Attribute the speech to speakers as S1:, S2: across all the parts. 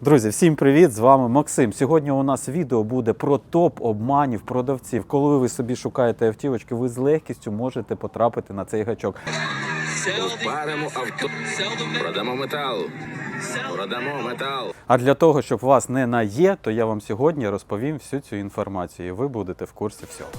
S1: Друзі, всім привіт! З вами Максим. Сьогодні у нас відео буде про топ обманів продавців. Коли ви собі шукаєте автівочки, ви з легкістю можете потрапити на цей гачок.
S2: Паримо авто. Продамо метал. Продамо метал.
S1: А для того, щоб вас не на є, то я вам сьогодні розповім всю цю інформацію. і Ви будете в курсі всього.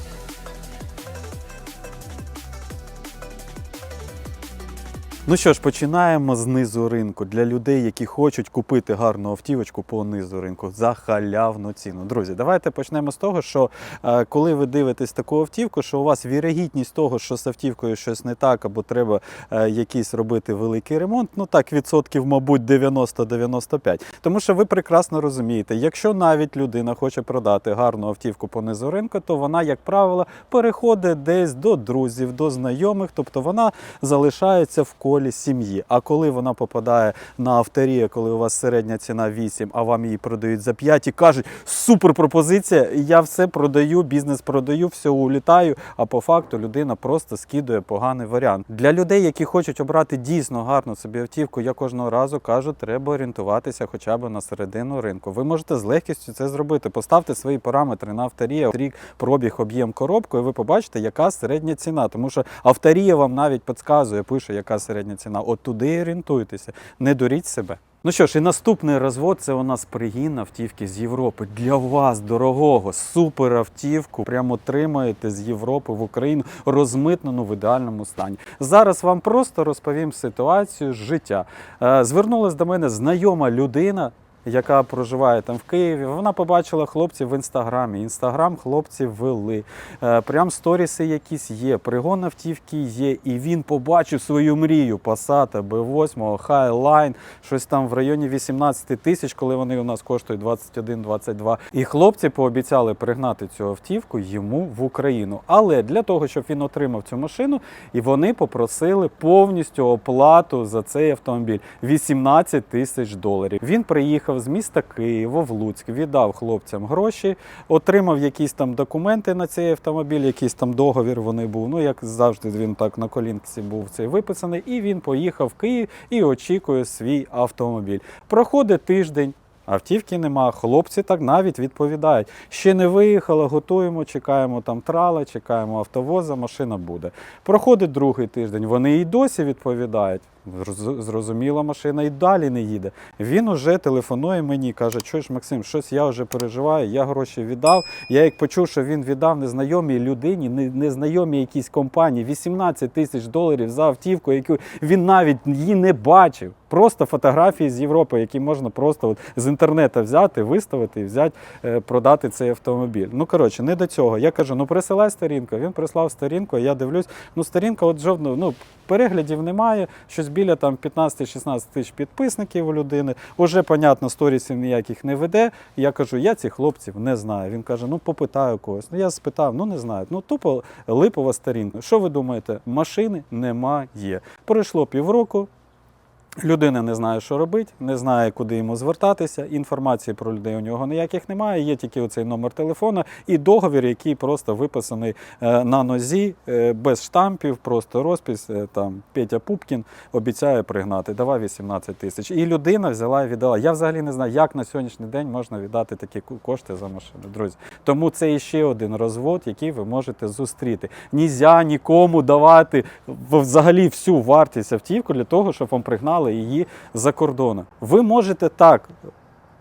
S1: Ну що ж, починаємо з низу ринку. Для людей, які хочуть купити гарну автівочку по низу ринку за халявну ціну. Друзі, давайте почнемо з того, що е, коли ви дивитесь таку автівку, що у вас вірогідність того, що з автівкою щось не так, або треба е, якийсь робити великий ремонт, ну так, відсотків, мабуть, 90-95. Тому що ви прекрасно розумієте, якщо навіть людина хоче продати гарну автівку по низу ринку, то вона, як правило, переходить десь до друзів, до знайомих, тобто вона залишається в колі сім'ї. А коли вона попадає на авторію, коли у вас середня ціна 8, а вам її продають за 5 і кажуть, супер пропозиція, я все продаю, бізнес продаю, все улітаю. А по факту людина просто скидує поганий варіант. Для людей, які хочуть обрати дійсно гарну собі автівку, я кожного разу кажу, треба орієнтуватися хоча б на середину ринку. Ви можете з легкістю це зробити. Поставте свої параметри на авторія, рік, пробіг, об'єм коробку, і ви побачите, яка середня ціна. Тому що авторія вам навіть підказує, пише, яка середня ціна. От туди орієнтуйтеся, не дуріть себе. Ну що ж, і наступний розвод це у нас пригін автівки з Європи. Для вас, дорогого, супер автівку. Прямо отримаєте з Європи в Україну розмитнену в ідеальному стані. Зараз вам просто розповім ситуацію з життя. Звернулася Звернулась до мене знайома людина. Яка проживає там в Києві, вона побачила хлопців в інстаграмі. Інстаграм хлопці вели. Е, прям сторіси якісь є, пригон автівки є, і він побачив свою мрію Passat B8, Highline, щось там в районі 18 тисяч, коли вони у нас коштують 21-22. І хлопці пообіцяли пригнати цю автівку йому в Україну. Але для того, щоб він отримав цю машину, і вони попросили повністю оплату за цей автомобіль 18 тисяч доларів. Він приїхав з міста Києва в Луцьк, віддав хлопцям гроші, отримав якісь там документи на цей автомобіль, якийсь там договір вони був. Ну, як завжди, він так на колінці був цей виписаний, і він поїхав в Київ і очікує свій автомобіль. Проходить тиждень. Автівки нема, хлопці так навіть відповідають. Ще не виїхала, готуємо, чекаємо там трала, чекаємо автовоза, машина буде. Проходить другий тиждень, вони і досі відповідають. Зроз- Зрозуміла, машина і далі не їде. Він уже телефонує мені, каже, ж, Максим, щось я вже переживаю, я гроші віддав. Я як почув, що він віддав незнайомій людині, не- незнайомій якійсь компанії 18 тисяч доларів за автівку, яку він навіть її не бачив. Просто фотографії з Європи, які можна просто от з інтернету взяти, виставити і взяти, е, продати цей автомобіль. Ну коротше, не до цього. Я кажу, ну присилай сторінку. Він прислав сторінку, я дивлюсь, ну сторінка, от жодного, ну переглядів немає. Щось біля там 15-16 тисяч підписників у людини. Уже, понятно, сторісів ніяких не веде. Я кажу, я цих хлопців не знаю. Він каже, ну попитаю когось. Ну я спитав, ну не знаю. Ну тупо липова сторінка. Що ви думаєте? Машини немає. Пройшло півроку. Людина не знає, що робити, не знає, куди йому звертатися. Інформації про людей у нього ніяких немає. Є тільки оцей номер телефона і договір, який просто виписаний е, на нозі, е, без штампів, просто розпис. е, Там Петя Пупкін обіцяє пригнати. Давай 18 тисяч. І людина взяла і віддала. Я взагалі не знаю, як на сьогоднішній день можна віддати такі кошти за машину, друзі. Тому це іще один розвод, який ви можете зустріти. Нізя нікому давати взагалі всю вартість автівку для того, щоб вам пригнали її за кордону. Ви можете так.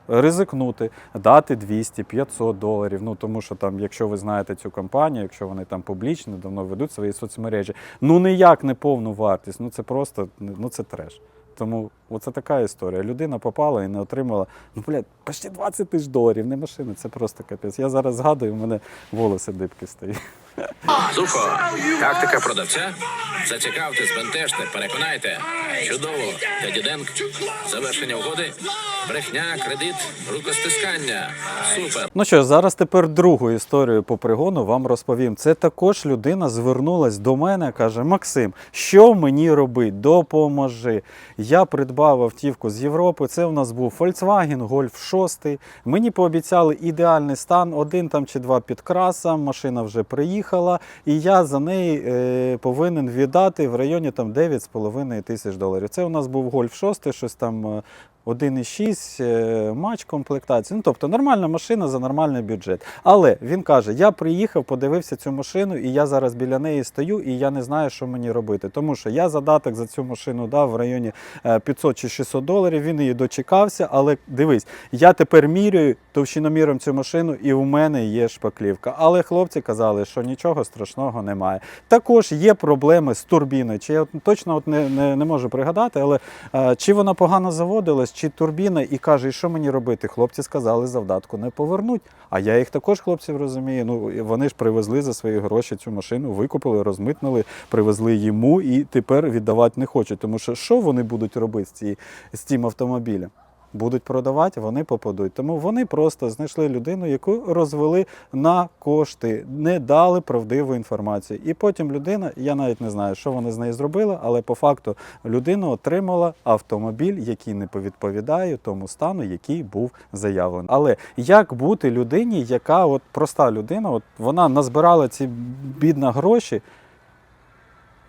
S1: Ризикнути, дати 200-500 доларів. Ну тому що там, якщо ви знаєте цю компанію, якщо вони там публічні, давно ведуть свої соцмережі, ну ніяк не повну вартість. Ну це просто ну це треш. Тому оце така історія. Людина попала і не отримала, ну блядь, почти 20 тисяч доларів, не машина, це просто капець. Я зараз згадую, у мене волоси дибки стоять.
S2: Сухо. Тактика продавця. Зацікавте, збентежте, переконайте. Чудово. Дяді Денк. Завершення угоди. Брехня, кредит, рукостискання. Супер.
S1: Ну що зараз тепер другу історію по пригону вам розповім. Це також людина звернулась до мене, каже: Максим, що мені робити? Допоможи. Я придбав автівку з Європи. Це у нас був Volkswagen Golf 6. Мені пообіцяли ідеальний стан, один там чи два підкраса. Машина вже приїхала, і я за неї е, повинен віддати в районі там 9,5 тисяч доларів. Це у нас був Golf 6, щось там. Е, 1,6 е, матч комплектації. Ну, тобто нормальна машина за нормальний бюджет. Але він каже: я приїхав, подивився цю машину, і я зараз біля неї стою, і я не знаю, що мені робити. Тому що я задаток за цю машину дав в районі е, 500 чи 600 доларів. Він її дочекався. Але дивись, я тепер міряю товщиноміром цю машину, і у мене є шпаклівка. Але хлопці казали, що нічого страшного немає. Також є проблеми з турбіною. Чи я точно от не, не, не можу пригадати, але е, чи вона погано заводилась, чи турбіна, і каже, і що мені робити? Хлопці сказали, завдатку не повернуть. А я їх також хлопців розумію. Ну вони ж привезли за свої гроші цю машину, викупили, розмитнили, привезли йому і тепер віддавати не хочуть. Тому що що вони будуть робити з, ці, з цим автомобілем? Будуть продавати, вони попадуть. Тому вони просто знайшли людину, яку розвели на кошти, не дали правдиву інформацію. І потім людина, я навіть не знаю, що вони з нею зробили, але по факту людина отримала автомобіль, який не відповідає тому стану, який був заявлений. Але як бути людині, яка от проста людина, от вона назбирала ці бідна гроші.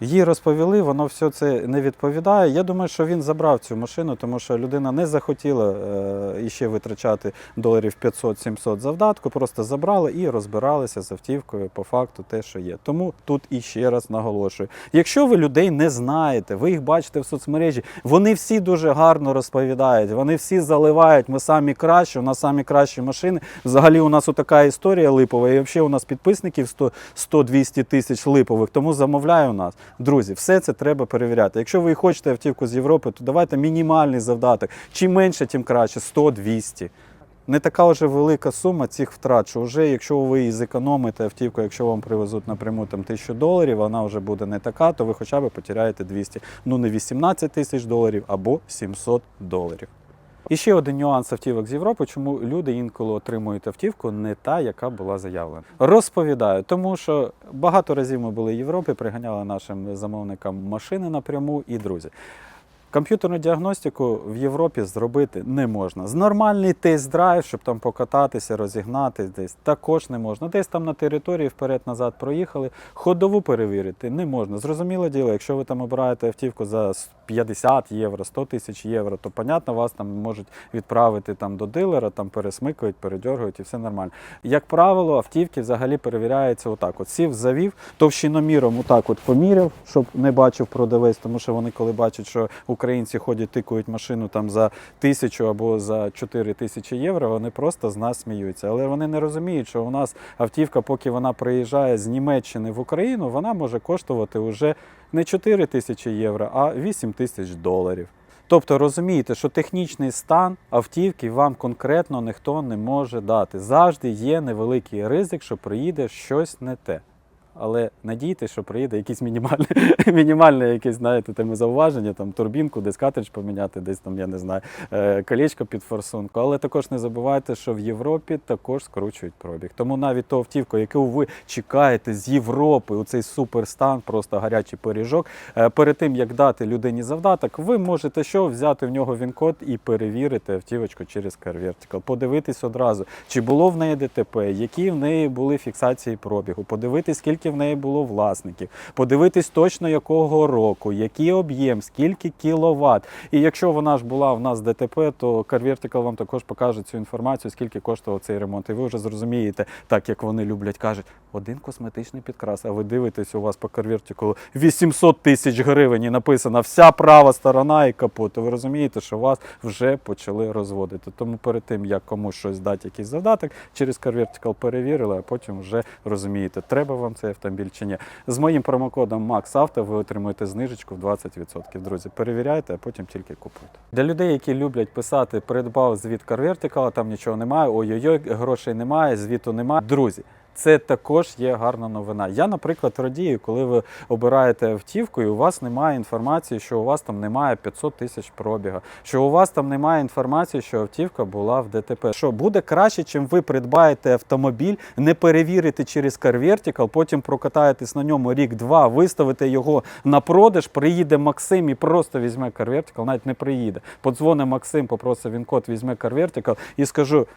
S1: Їй розповіли, воно все це не відповідає. Я думаю, що він забрав цю машину, тому що людина не захотіла е, іще витрачати доларів 500-700 завдатку, просто забрала і розбиралися з автівкою по факту те, що є. Тому тут іще раз наголошую: якщо ви людей не знаєте, ви їх бачите в соцмережі, вони всі дуже гарно розповідають, вони всі заливають. Ми самі кращі, у нас самі кращі машини. Взагалі, у нас така історія липова, і взагалі у нас підписників 100 100-200 тисяч липових, тому замовляй у нас. Друзі, все це треба перевіряти. Якщо ви хочете автівку з Європи, то давайте мінімальний завдаток. Чим менше, тим краще 100-200. Не така вже велика сума цих втрат, що вже якщо ви і зекономите автівку, якщо вам привезуть напряму там тисячу доларів, вона вже буде не така, то ви хоча б потеряєте 200. Ну не 18 тисяч доларів або 700 доларів. І ще один нюанс автівок з Європи, чому люди інколи отримують автівку не та, яка була заявлена. Розповідаю, тому що багато разів ми були в Європі, приганяли нашим замовникам машини напряму і друзі. Комп'ютерну діагностику в Європі зробити не можна. З нормальний тест-драйв, щоб там покататися, розігнати десь, також не можна. Десь там на території вперед-назад проїхали, ходову перевірити не можна. Зрозуміле діло, якщо ви там обираєте автівку за 50 євро, 100 тисяч євро, то понятно, вас там можуть відправити там до дилера, там пересмикують, передьоргують і все нормально. Як правило, автівки взагалі перевіряються отак. От сів, завів, товщиноміром отак от поміряв, щоб не бачив продавець, тому що вони коли бачать, що українці ходять, тикують машину там за тисячу або за 4 тисячі євро, вони просто з нас сміються. Але вони не розуміють, що у нас автівка, поки вона приїжджає з Німеччини в Україну, вона може коштувати вже не 4 тисячі євро, а 8 тисяч доларів. Тобто розумієте, що технічний стан автівки вам конкретно ніхто не може дати. Завжди є невеликий ризик, що приїде щось не те. Але надійтесь, що приїде якісь мінімальне, мінімальне якесь, знаєте, теми зауваження, там турбінку, десь катридж поміняти, десь там, я не знаю, е, колечко під форсунку. Але також не забувайте, що в Європі також скручують пробіг. Тому навіть ту автівку, яку ви чекаєте з Європи, у цей суперстан, просто гарячий пиріжок, е, перед тим як дати людині завдаток, ви можете що взяти в нього він-код і перевірити автівочку через Car. Подивитись одразу, чи було в неї ДТП, які в неї були фіксації пробігу, подивитись, скільки в неї було власників, подивитись точно якого року, який об'єм, скільки кіловат. І якщо вона ж була в нас ДТП, то Car Vertical вам також покаже цю інформацію, скільки коштував цей ремонт. І ви вже зрозумієте, так як вони люблять, кажуть, один косметичний підкрас. А ви дивитесь, у вас по Car Vertical 800 тисяч гривень і написана вся права сторона і капот. Ви розумієте, що вас вже почали розводити. Тому перед тим, як комусь щось дати, якийсь завдаток, через Car Vertical перевірили, а потім вже розумієте, треба вам цей автомобіль чи ні. З моїм промокодом MAXAUTO ви отримуєте знижечку в 20%. Друзі, перевіряйте, а потім тільки купуйте. Для людей, які люблять писати, придбав звіт CarVertical, там нічого немає, ой-ой-ой, грошей немає, звіту немає. Друзі. Це також є гарна новина. Я, наприклад, радію, коли ви обираєте автівку, і у вас немає інформації, що у вас там немає 500 тисяч пробіга, що у вас там немає інформації, що автівка була в ДТП. Що буде краще, чим ви придбаєте автомобіль, не перевірите через Car Vertical, потім прокатаєтесь на ньому рік-два, виставите його на продаж, приїде Максим і просто візьме Car Vertical, навіть не приїде. Подзвоне Максим, попросить він код, візьме Car Vertical і скажу.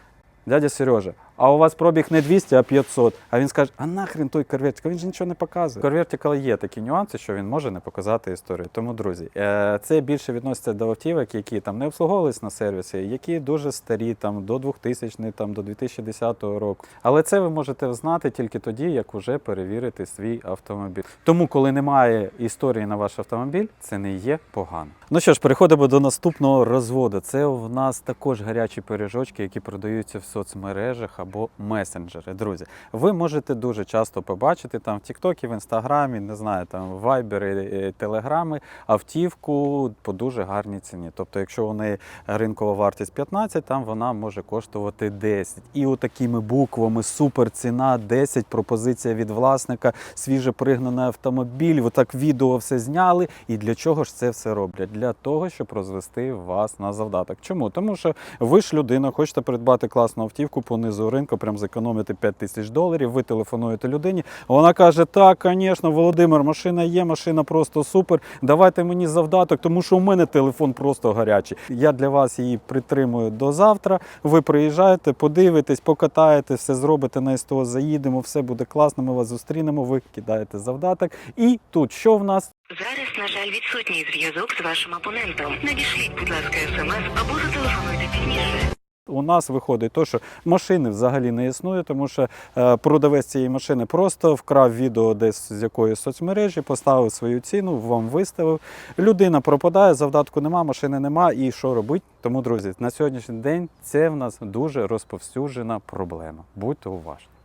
S1: Дядя Сережа, а у вас пробіг не 200, а 500. А він скаже, а нахрен той Corvertical, він же нічого не показує. Corvertical є такі нюанси, що він може не показати історію. Тому, друзі, е, це більше відноситься до автівок, які там не обслуговувались на сервісі, які дуже старі, там до 2000, там до 2010 року. Але це ви можете знати тільки тоді, як вже перевірити свій автомобіль. Тому, коли немає історії на ваш автомобіль, це не є погано. Ну що ж, переходимо до наступного розводу. Це у нас також гарячі пиріжочки, які продаються в соцмережах месенджери. Друзі, ви можете дуже часто побачити там в Тіктокі, в Інстаграмі, не знаю, там в Вайбері, Телеграми автівку по дуже гарній ціні. Тобто, якщо у неї ринкова вартість 15, там вона може коштувати 10. І отакими буквами супер ціна 10, пропозиція від власника, свіже пригнаний автомобіль. Отак відео все зняли. І для чого ж це все роблять? Для того, щоб розвести вас на завдаток. Чому? Тому що ви ж людина, хочете придбати класну автівку по низу ринку, прям зекономити 5 тисяч доларів. Ви телефонуєте людині. Вона каже: Так, звісно, Володимир, машина є, машина просто супер. Давайте мені завдаток, тому що у мене телефон просто гарячий. Я для вас її притримую до завтра. Ви приїжджаєте, подивитесь, покатаєте, все зробите на СТО, заїдемо, все буде класно. Ми вас зустрінемо. Ви кидаєте завдаток. І тут що в нас?
S3: Зараз, на жаль, відсутній зв'язок з вашим абонентом. Надішліть, будь ласка, смс або зателефонуйте пізніше.
S1: У нас виходить то, що машини взагалі не існує, тому що е, продавець цієї машини просто вкрав відео десь з якоїсь соцмережі, поставив свою ціну, вам виставив. Людина пропадає, завдатку нема, машини нема. І що робить? Тому, друзі, на сьогоднішній день це в нас дуже розповсюджена проблема. Будьте уважні.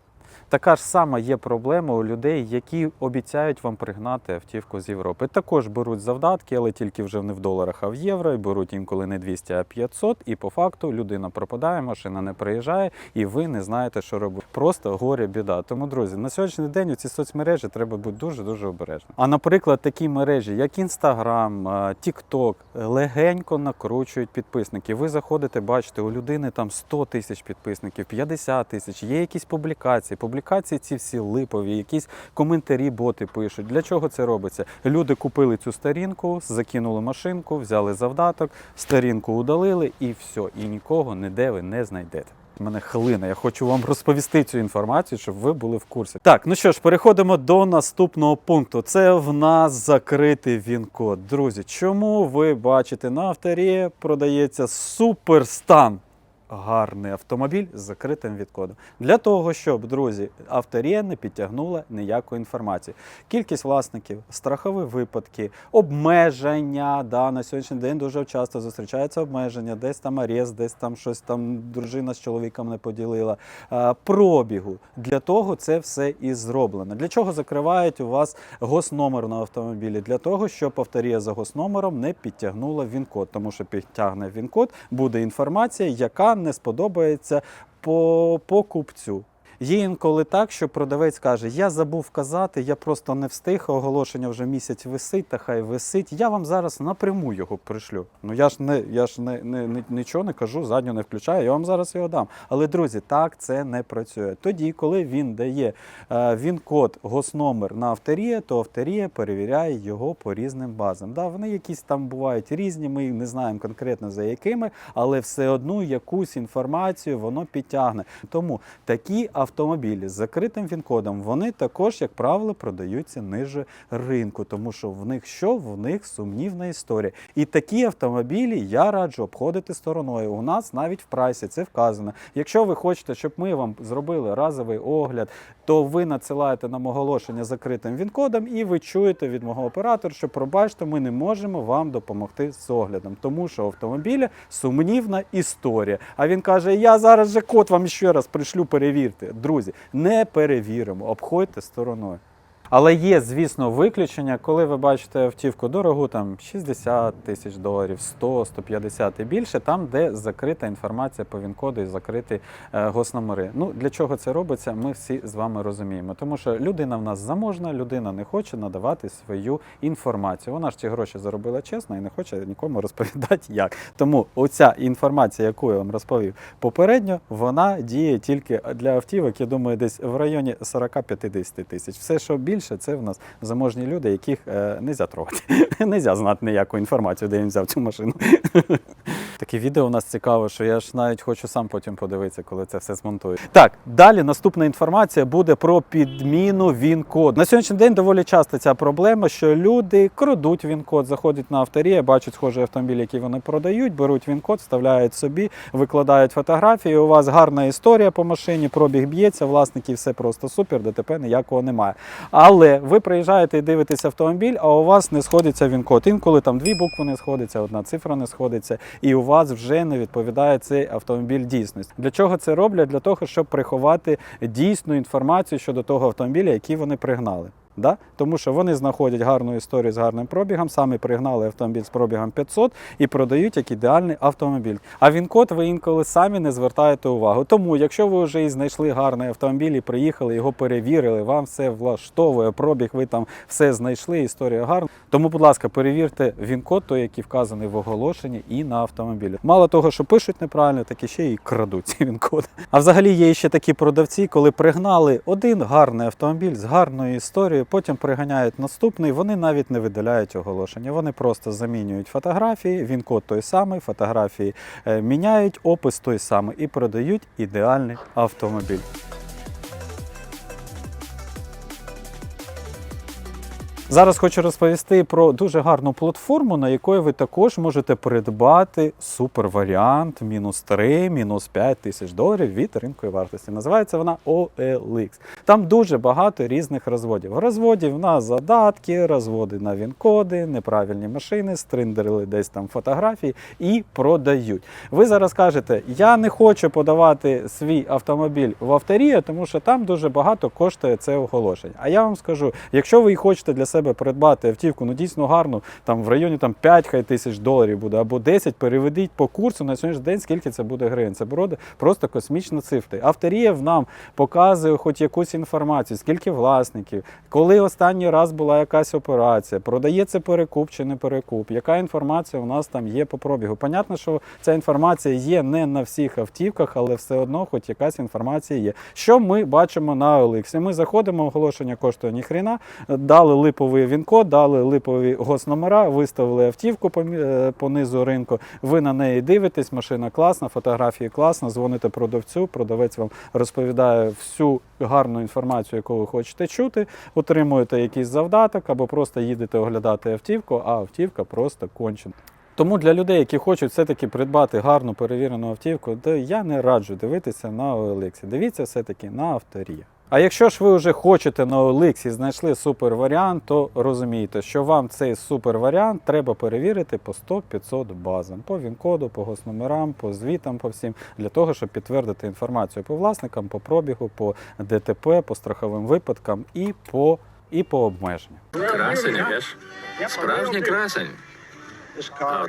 S1: Така ж сама є проблема у людей, які обіцяють вам пригнати автівку з Європи. Також беруть завдатки, але тільки вже не в доларах, а в євро. І беруть інколи не 200, а 500. І по факту людина пропадає, машина не приїжджає, і ви не знаєте, що робити. Просто горе біда. Тому, друзі, на сьогоднішній день у ці соцмережі треба бути дуже дуже обережним. А наприклад, такі мережі, як Instagram, TikTok, легенько накручують підписників. Ви заходите, бачите, у людини там 100 тисяч підписників, 50 тисяч, є якісь публікації. Публікації ці всі липові, якісь коментарі боти пишуть. Для чого це робиться? Люди купили цю сторінку, закинули машинку, взяли завдаток, сторінку удалили і все. І нікого ніде ви не знайдете. Мене хлина. Я хочу вам розповісти цю інформацію, щоб ви були в курсі. Так, ну що ж, переходимо до наступного пункту. Це в нас закритий він-код. Друзі, чому ви бачите на авторі продається суперстан? Гарний автомобіль з закритим відкодом. Для того, щоб, друзі, авторія не підтягнула ніякої інформації. Кількість власників, страхові випадки, обмеження. Да, на сьогоднішній день дуже часто зустрічаються обмеження, десь там арест, десь там щось там дружина з чоловіком не поділила. Пробігу. Для того це все і зроблено. Для чого закривають у вас госномер на автомобілі? Для того, щоб авторія за госномером не підтягнула він-код, тому що підтягне він-код, буде інформація, яка не сподобається по покупцю. Є інколи так, що продавець каже: Я забув вказати, я просто не встиг, оголошення вже місяць висить, та хай висить. Я вам зараз напряму його пришлю. Ну я ж не я ж не, не, не нічого не кажу, задню не включаю, я вам зараз його дам. Але друзі, так це не працює. Тоді, коли він дає е, він код госномер на авторія, то авторія перевіряє його по різним базам. Да, вони якісь там бувають різні, ми не знаємо конкретно за якими, але все одно якусь інформацію воно підтягне. Тому такі автомобілі з закритим він-кодом, вони також, як правило, продаються ниже ринку, тому що в них що? В них сумнівна історія. І такі автомобілі я раджу обходити стороною. У нас навіть в прайсі це вказано. Якщо ви хочете, щоб ми вам зробили разовий огляд, то ви надсилаєте нам оголошення закритим він-кодом, і ви чуєте від мого оператора, що пробачте, ми не можемо вам допомогти з оглядом, тому що автомобіля сумнівна історія. А він каже: Я зараз же код вам ще раз пришлю, перевірте. Друзі, не перевіримо, обходьте стороною. Але є, звісно, виключення, коли ви бачите автівку дорогу, там 60 тисяч доларів, 100, 150 і більше, там, де закрита інформація по він-коду і закриті е, госномери. Ну для чого це робиться? Ми всі з вами розуміємо. Тому що людина в нас заможна, людина не хоче надавати свою інформацію. Вона ж ці гроші заробила чесно і не хоче нікому розповідати, як. Тому оця інформація, яку я вам розповів попередньо, вона діє тільки для автівок. Я думаю, десь в районі 40-50 тисяч. Все, що більше. Більше це в нас заможні люди, яких е, не можна трогати. не можна знати ніяку інформацію, де він взяв цю машину. Таке відео у нас цікаво, що я ж навіть хочу сам потім подивитися, коли це все змонтую. Так, далі наступна інформація буде про підміну він-код. На сьогоднішній день доволі часто ця проблема, що люди крадуть він-код, заходять на авторія, бачать схожий автомобіль, який вони продають, беруть він-код, вставляють собі, викладають фотографії. У вас гарна історія по машині, пробіг б'ється, власників все просто супер, ДТП ніякого немає. Але ви приїжджаєте і дивитесь автомобіль, а у вас не сходиться він-код. Інколи там дві букви не сходяться, одна цифра не сходиться, і у вас вже не відповідає цей автомобіль дійсності. Для чого це роблять? Для того, щоб приховати дійсну інформацію щодо того автомобіля, який вони пригнали. Да? Тому що вони знаходять гарну історію з гарним пробігом, саме пригнали автомобіль з пробігом 500 і продають як ідеальний автомобіль. А він-код ви інколи самі не звертаєте увагу. Тому, якщо ви вже і знайшли гарний автомобіль і приїхали, його перевірили, вам все влаштовує, пробіг, ви там все знайшли, історія гарна. Тому, будь ласка, перевірте він-код, той, який вказаний в оголошенні, і на автомобілі. Мало того, що пишуть неправильно, так і ще й крадуть ці він-код. А взагалі є ще такі продавці, коли пригнали один гарний автомобіль з гарною історією, потім приганяють наступний, вони навіть не видаляють оголошення. Вони просто замінюють фотографії, він код той самий, фотографії е, міняють, опис той самий і продають ідеальний автомобіль. Зараз хочу розповісти про дуже гарну платформу, на якої ви також можете придбати суперваріант мінус 3, мінус 5 тисяч доларів від ринкової вартості. Називається вона OLX. Там дуже багато різних розводів. В розводі в нас задатки, розводи на він-коди, неправильні машини, стриндерили десь там фотографії і продають. Ви зараз кажете, я не хочу подавати свій автомобіль в авторію, тому що там дуже багато коштує це оголошення. А я вам скажу, якщо ви хочете для себе придбати автівку, ну дійсно гарну, там в районі там 5 хай тисяч доларів буде або 10, переведіть по курсу на сьогоднішній день, скільки це буде гривень. Це буде просто космічна цифра. Авторієв нам показує хоч якусь інформацію, скільки власників, коли останній раз була якась операція, продається перекуп чи не перекуп, яка інформація у нас там є по пробігу. Понятно, що ця інформація є не на всіх автівках, але все одно, хоч якась інформація є. Що ми бачимо на OLX? Ми заходимо, оголошення коштує ніхрена, дали липовий він-код, дали липові госномера, виставили автівку по, е, по низу ринку. Ви на неї дивитесь, машина класна, фотографії класна, дзвоните продавцю, продавець вам розповідає всю гарну інформацію, яку ви хочете чути, отримуєте якийсь завдаток або просто їдете оглядати автівку, а автівка просто кончена. Тому для людей, які хочуть все-таки придбати гарну перевірену автівку, то я не раджу дивитися на OLX. Дивіться все-таки на авторія. А якщо ж ви вже хочете на OLX і знайшли супер варіант, то розумієте, що вам цей супер варіант треба перевірити по 100-500 базам, по він-коду, по госномерам, по звітам, по всім, для того, щоб підтвердити інформацію по власникам, по пробігу, по ДТП, по страховим випадкам і по, і по обмеженням.
S2: Красень, геш? Справжній красень.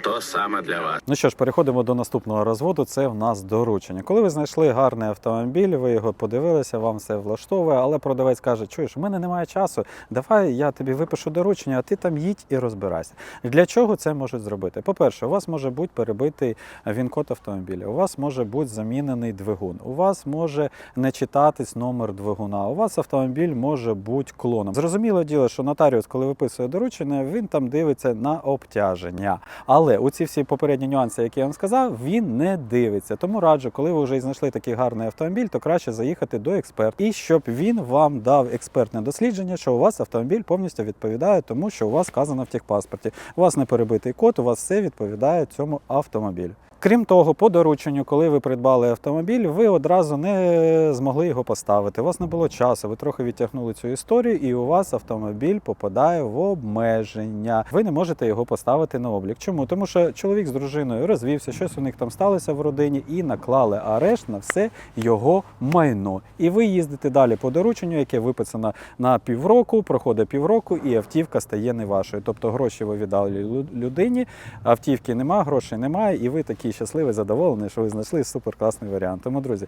S2: То саме для вас.
S1: Ну що ж, переходимо до наступного розводу. Це в нас доручення. Коли ви знайшли гарний автомобіль, ви його подивилися, вам все влаштовує, але продавець каже, чуєш, у мене немає часу. Давай я тобі випишу доручення, а ти там їдь і розбирайся. Для чого це можуть зробити? По-перше, у вас може бути перебитий він-код автомобіля, у вас може бути замінений двигун, у вас може не читатись номер двигуна, у вас автомобіль може бути клоном. Зрозуміло діло, що нотаріус, коли виписує доручення, він там дивиться на обтяження. Але у ці всі попередні нюанси, які я вам сказав, він не дивиться. Тому раджу, коли ви вже знайшли такий гарний автомобіль, то краще заїхати до експерта. І щоб він вам дав експертне дослідження, що у вас автомобіль повністю відповідає тому, що у вас сказано в техпаспорті. У вас не перебитий код, у вас все відповідає цьому автомобілю. Крім того, по дорученню, коли ви придбали автомобіль, ви одразу не змогли його поставити. У вас не було часу, ви трохи відтягнули цю історію, і у вас автомобіль попадає в обмеження. Ви не можете його поставити на облік. Чому? Тому що чоловік з дружиною розвівся, щось у них там сталося в родині, і наклали арешт на все його майно. І ви їздите далі по дорученню, яке виписано на півроку, проходить півроку, і автівка стає не вашою. Тобто гроші ви віддали людині, автівки немає, грошей немає, і ви такий щасливий, задоволений, що ви знайшли суперкласний варіант. Тому, друзі,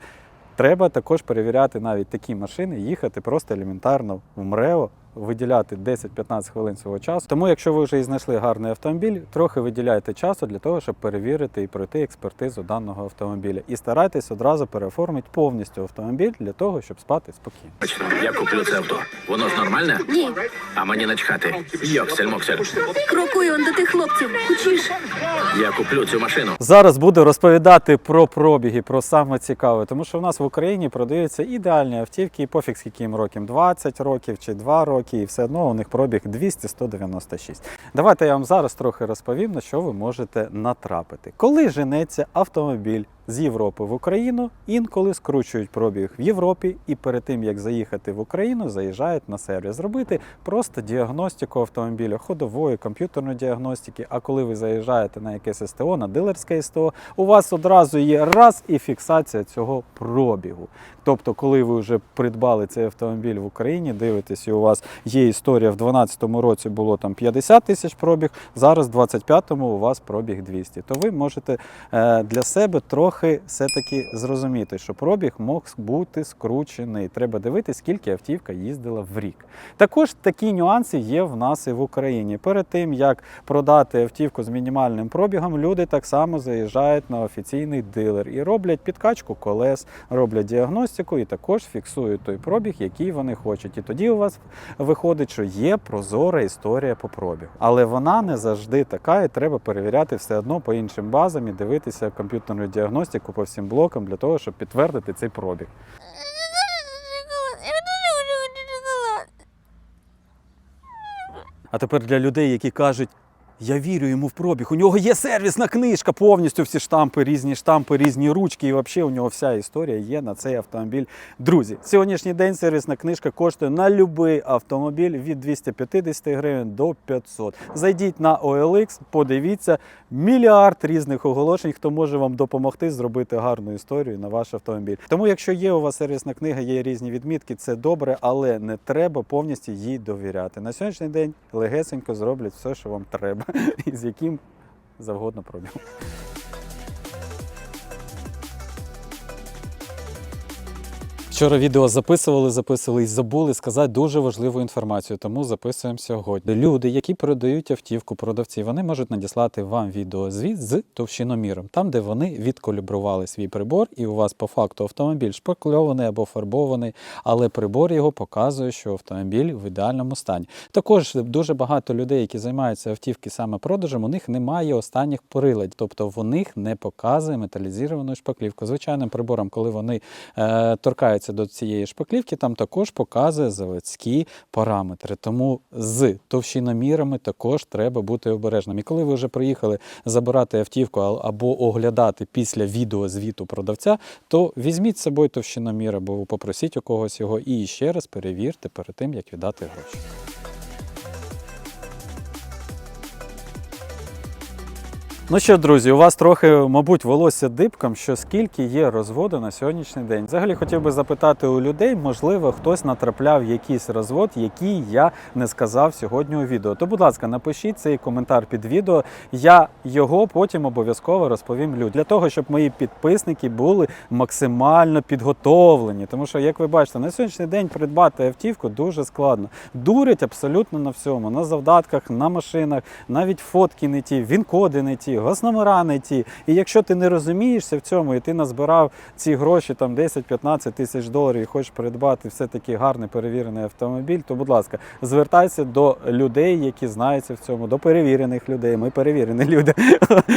S1: треба також перевіряти навіть такі машини, їхати просто елементарно в МРЕО, виділяти 10-15 хвилин свого часу. Тому, якщо ви вже і знайшли гарний автомобіль, трохи виділяйте часу для того, щоб перевірити і пройти експертизу даного автомобіля. І старайтесь одразу переоформити повністю автомобіль для того, щоб спати спокійно.
S2: Я куплю це авто. Воно ж нормальне?
S4: Ні,
S2: А мені начхати. Йоксель моксель.
S4: крокуй он до тих хлопців. Хочеш?
S2: Я куплю цю машину.
S1: Зараз буду розповідати про пробіги, про саме цікаве, тому що в нас в Україні продаються ідеальні автівки, і пофіг скільки їм років, 20 років чи 2 роки, і все одно у них пробіг 200-196. Давайте я вам зараз трохи розповім, на що ви можете натрапити. Коли женеться автомобіль з Європи в Україну, інколи скручують пробіг в Європі, і перед тим як заїхати в Україну, заїжджають на сервіс зробити просто діагностику автомобіля, ходової, комп'ютерної діагностики. А коли ви заїжджаєте на якесь СТО, на дилерське СТО, у вас одразу є раз і фіксація цього пробігу. Тобто, коли ви вже придбали цей автомобіль в Україні, дивитесь, і у вас є історія в 2012 році було там 50 тисяч пробіг, зараз в 2025 у вас пробіг 200. То ви можете е, для себе трохи все-таки зрозуміти, що пробіг мог бути скручений. Треба дивитись, скільки автівка їздила в рік. Також такі нюанси є в нас і в Україні. Перед тим як продати автівку з мінімальним пробігом, люди так само заїжджають на офіційний дилер і роблять підкачку колес, роблять діагностику і також фіксують той пробіг, який вони хочуть. І тоді у вас виходить, що є прозора історія по пробігу. Але вона не завжди така, і треба перевіряти все одно по іншим базам і дивитися комп'ютерну діагностику по всім блокам для того, щоб підтвердити цей пробіг. А тепер для людей, які кажуть. Я вірю йому в пробіг. У нього є сервісна книжка, повністю всі штампи, різні штампи, різні ручки. І взагалі у нього вся історія є на цей автомобіль. Друзі, сьогоднішній день сервісна книжка коштує на будь-який автомобіль від 250 гривень до 500. Зайдіть на OLX, подивіться мільярд різних оголошень, хто може вам допомогти зробити гарну історію на ваш автомобіль. Тому, якщо є у вас сервісна книга, є різні відмітки, це добре, але не треба повністю їй довіряти. На сьогоднішній день легесенько зроблять все, що вам треба, з яким завгодно пробігом. Вчора відео записували, записували і забули сказати дуже важливу інформацію, тому записуємо сьогодні. Люди, які продають автівку, продавці, вони можуть надіслати вам відеозвіт з товщиноміром, там, де вони відкалібрували свій прибор, і у вас по факту автомобіль шпакльований або фарбований, але прибор його показує, що автомобіль в ідеальному стані. Також дуже багато людей, які займаються автівки саме продажем, у них немає останніх приладів, тобто в них не показує металізовану шпаклівку. Звичайним прибором, коли вони е, торкаються до цієї шпаклівки, там також показує заводські параметри. Тому з товщиномірами також треба бути обережним. І коли ви вже приїхали забирати автівку або оглядати після відеозвіту продавця, то візьміть з собою товщиномір або попросіть у когось його і ще раз перевірте перед тим, як віддати гроші. Ну що, друзі, у вас трохи, мабуть, волосся дибком, що скільки є розводу на сьогоднішній день. Взагалі хотів би запитати у людей, можливо, хтось натрапляв якийсь розвод, який я не сказав сьогодні у відео. То, будь ласка, напишіть цей коментар під відео. Я його потім обов'язково розповім людям для того, щоб мої підписники були максимально підготовлені. Тому що, як ви бачите, на сьогоднішній день придбати автівку дуже складно. Дурять абсолютно на всьому, на завдатках, на машинах, навіть фотки не ті, він-коди не ті, госномера не ті. І якщо ти не розумієшся в цьому, і ти назбирав ці гроші там 10-15 тисяч доларів і хочеш придбати все-таки гарний перевірений автомобіль, то, будь ласка, звертайся до людей, які знаються в цьому, до перевірених людей. Ми перевірені люди.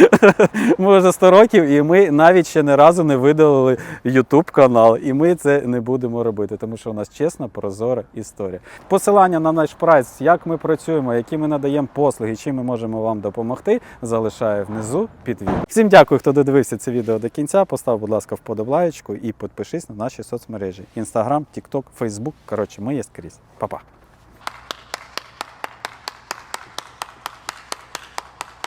S1: Може 100 років, і ми навіть ще не разу не видалили YouTube канал, і ми це не будемо робити, тому що у нас чесна, прозора історія. Посилання на наш прайс, як ми працюємо, які ми надаємо послуги, чим ми можемо вам допомогти, залишаю внизу під відео. Всім дякую, хто додивився це відео до кінця. Постав, будь ласка, вподобаєчку і підпишись на наші соцмережі: Інстаграм, TikTok, Фейсбук. Коротше, ми є скрізь. Па-па.